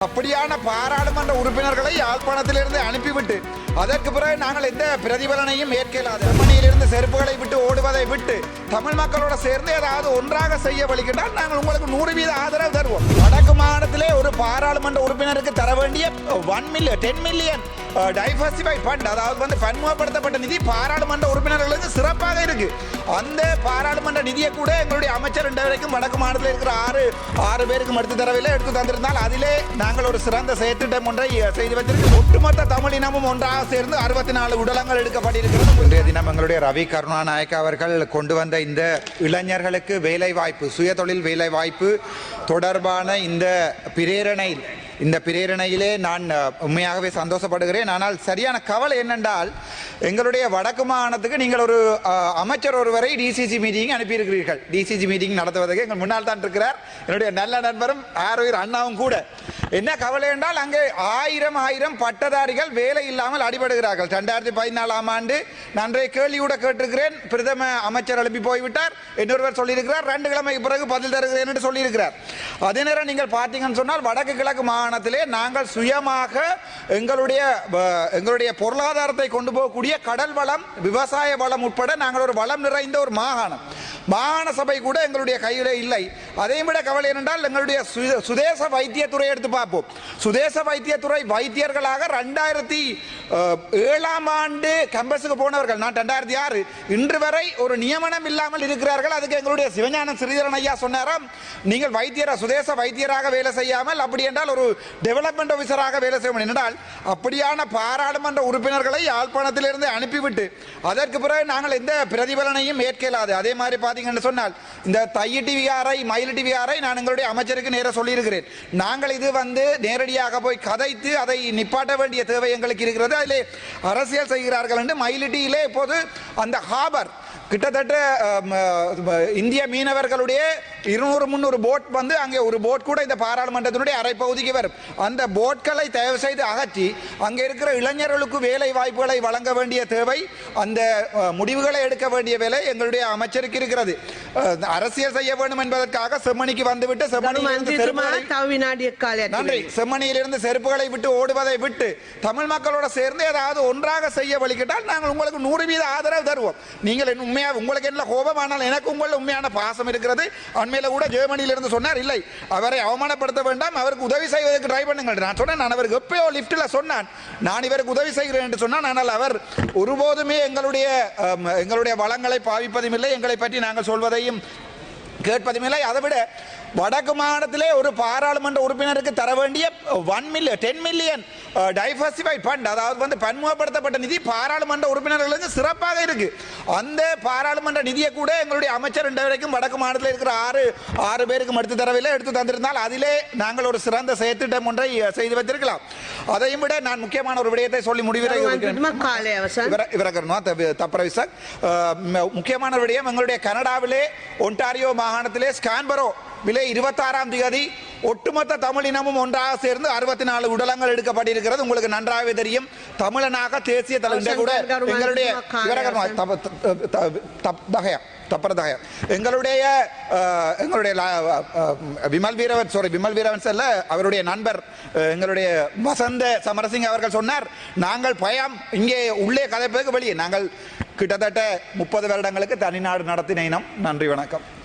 அப்படியான பாராளுமன்ற உறுப்பினர்களை யாழ்ப்பாணத்திலிருந்து அனுப்பிவிட்டு அதற்கு பிறகு நாங்கள் எந்த பிரதிபலனையும் ஏற்கலாது ஜெர்மனியிலிருந்து செருப்புகளை விட்டு ஓடுவதை விட்டு தமிழ் மக்களோட சேர்ந்து ஏதாவது ஒன்றாக செய்ய வலிக்கிட்டால் நாங்கள் உங்களுக்கு நூறு வீத ஆதரவு தருவோம். வடக்கு மாநிலத்திலே ஒரு பாராளுமன்ற உறுப்பினருக்கு தர வேண்டிய one million ten million diversify fund அதாவது வந்து பன்முகப்படுத்தப்பட்ட நிதி பாராளுமன்ற உறுப்பினர்களுக்கு சிறப்பாக இருக்குது அந்த பாராளுமன்ற நிதியை கூட எங்களுடைய அமைச்சர் ரெண்டு வரைக்கும் வடக்கு மாநிலத்தில் இருக்கிற ஆறு ஆறு பேருக்கு எடுத்து தரவில்லை எடுத்து தந்திருந்தால் அதிலே நாங்கள் ஒரு சிறந்த செயற்திட்டம் ஒன்றை செய்து வைத்திருக்கிறோம். ஒட்டுமொத்த தமிழ் இனமும் ஒன்றாக சேர்ந்து அறுபத்தி நாலு உடலங்கள் எடுக்கப்பட்டிருக்கிறது. இன்றைய தினம் எங்களுடைய ரவி கருணாநாயக் அவர்கள் கொண்டு வந்த இந்த இளைஞர்களுக்கு வேலை வாய்ப்பு சுயதொழில் வேலை வாய்ப்பு தொடர்பான இந்த பிரேரணை இந்த பிரேரணையிலே நான் உண்மையாகவே சந்தோஷப்படுகிறேன். ஆனால் சரியான கவலை என்னென்றால் எங்களுடைய வடக்கு மாகாணத்துக்கு நீங்கள் ஒரு அமைச்சர் ஒருவரை டிசிசி மீட்டிங் அனுப்பியிருக்கிறீர்கள். டிசிசி மீட்டிங் நடத்துவதற்கு எங்கள் முன்னால் தான் இருக்கிறார். என்னுடைய நல்ல நண்பரும் ஆரோக்கிய அண்ணாவும் கூட. என்ன கவலை என்றால் அங்கே ஆயிரம் ஆயிரம் பட்டதாரிகள் வேலை இல்லாமல் அடிபடுகிறார்கள். ரெண்டாயிரத்தி பதினாலாம் ஆண்டு நன்றைய கேள்வியோட கேட்டிருக்கிறேன். பிரதம அமைச்சர் எழுப்பி போய்விட்டார். இன்னொருவர் சொல்லியிருக்கிறார் ரெண்டு கிழமைக்கு பிறகு பதில் தருகிறேன் என்று சொல்லியிருக்கிறார். அதே நேரம் நீங்கள் பார்த்தீங்கன்னு சொன்னால் வடக்கு கிழக்கு மாகாணத்திலே நாங்கள் சுயமாக எங்களுடைய எங்களுடைய பொருளாதாரத்தை கொண்டு போகக்கூடிய கடல் வளம் விவசாய வளம் உட்பட நாங்கள் ஒரு வளம் நிறைந்த ஒரு மாகாணம். மாகாண சபை கூட எங்களுடைய கையில் இல்லை. அதையும் விட கவலை என்னென்றால் எங்களுடைய சுதேச வைத்தியத்துறை எடுத்து பார்ப்போம். சுதேச வைத்தியத்துறை வைத்தியர்களாக ரெண்டாயிரத்தி ஏழாம் ஆண்டு கம்பஸுக்கு போனவர்கள் நான் ரெண்டாயிரத்தி ஆறு இன்று வரை ஒரு நியமனம் இல்லாமல் இருக்கிறார்கள். அதுக்கு எங்களுடைய சிவஞானம் ஸ்ரீதரன் ஐயா சொன்னாராம் நீங்கள் வைத்தியரா சுதேச வைத்தியராக வேலை செய்யாமல் அப்படி என்றால் ஒரு டெவலப்மெண்ட் ஆஃபீஸராக வேலை செய்ய முடியும். என்றால் அப்படியான பாராளுமன்ற உறுப்பினர்களை யாழ்ப்பாணத்திலிருந்து அனுப்பிவிட்டு அதற்கு பிறகு நாங்கள் எந்த பிரதிபலனையும் ஏற்கலாது. அதே மாதிரி பார்த்தீங்கன்னு சொன்னால் இந்த தைய டிவிஆரை மயில் டிவிஆரை நான் எங்களுடைய அமைச்சருக்கு நேர சொல்லியிருக்கிறேன். நாங்கள் இது வந்து நேரடியாக போய் கதைத்து அதை நிப்பாட்ட வேண்டிய தேவை எங்களுக்கு இருக்கிறது. அதிலே அரசியல் செய்கிறார்கள் என்று மயிலிட்டியிலே இப்போது அந்த ஹாபர் கிட்டத்தட்ட இந்திய மீனவர்களுடைய இருநூறு முந்நூறு போட் வந்து அங்கே ஒரு போட் கூட இந்த பாராளுமன்றத்தினுடைய அரை பகுதிக்கு வரும். அந்த போட்களை தயவு செய்து அகற்றி அங்கே இருக்கிற இளைஞர்களுக்கு வேலை வாய்ப்புகளை வழங்க வேண்டிய தேவை அந்த முடிவுகளை எடுக்க வேண்டிய வேலை எங்களுடைய அமைச்சருக்கு இருக்கிறது. அரசியல் செய்ய வேண்டும் என்பதற்காக செம்மணிக்கு வந்துவிட்டு நன்றி. செம்மணியிலிருந்து செருப்புகளை விட்டு ஓடுவதை விட்டு தமிழ் மக்களோட சேர்ந்து ஏதாவது ஒன்றாக செய்ய வழிகிட்டால் நாங்கள் உங்களுக்கு நூறு வீத ஆதரவு தருவோம். நீங்கள் உண்மையாக உங்களுக்கு என்ன கோபம் ஆனால் எனக்கு உங்கள் உண்மையான பாசம் இருக்கிறது. அண்மையில் கூட ஜெர்மனியிலிருந்து சொன்னார் இல்லை அவரை அவமானப்படுத்த வேண்டாம் அவருக்கு உதவி செய்வதற்கு ட்ரை பண்ணுங்கள். நான் சொன்னேன் நான் அவருக்கு எப்பயோ லிஃப்ட்டில் சொன்னான். நான் இவருக்கு உதவி செய்கிறேன் என்று சொன்னான் ஆனால் அவர் ஒருபோதுமே எங்களுடைய எங்களுடைய வளங்களை பாவிப்பதும் இல்லை. எங்களை பற்றி நாங்கள் சொல்வதை எதையும் கேட்பதுமில்லை. அதை விட வடக்கு மாநிலத்திலே ஒரு பாராளுமன்ற உறுப்பினருக்கு தர வேண்டிய one million ten million diversified fund அதாவது வந்து பன்முகப்படுத்தப்பட்ட நிதி பாராளுமன்ற உறுப்பினர்களுக்கு சிறப்பாக இருக்கு. அந்த பாராளுமன்ற நிதியை கூட எங்களுடைய அமைச்சர் இன்று வரைக்கும் வடக்கு மாநிலத்தில் இருக்கிற ஆறு ஆறு பேருக்கு மடுத்து தரவில்லை எடுத்து தந்திருந்தால் அதிலே நாங்கள் ஒரு சிறந்த செயற்திட்டம் ஒன்றை செய்து வைத்திருக்கலாம். அதையும் விட நான் முக்கியமான ஒரு விடயத்தை சொல்லி முடிவிரை முக்கியமான விடயம் எங்களுடைய கனடாவிலே ஒன்டாரியோ மாகாணத்திலே ஸ்கான்பரோ விலை இருபத்தாறாம் தேதி ஒட்டுமொத்த தமிழினமும் ஒன்றாக சேர்ந்து அறுபத்தி நாலு உடலங்கள் எடுக்கப்பட்டிருக்கிறது. உங்களுக்கு நன்றாகவே தெரியும். தமிழனாக தேசிய தலைவர் கூட எங்களுடைய காலை இவரகர்மா அவசன். தப- த- த- தப்- தகயம் தப்பரதக எங்களுடைய எங்களுடைய விமல் வீரவன் சாரி விமல் வீரவன் செல்ல அவருடைய நண்பர் எங்களுடைய வசந்த சமரசிங் அவர்கள் சொன்னார் நாங்கள் பயம் இங்கே உள்ளே கதைப்பதற்கு வெளியே. நாங்கள் கிட்டத்தட்ட முப்பது வருடங்களுக்கு தனிநாடு நடத்தின இனம். நன்றி வணக்கம்.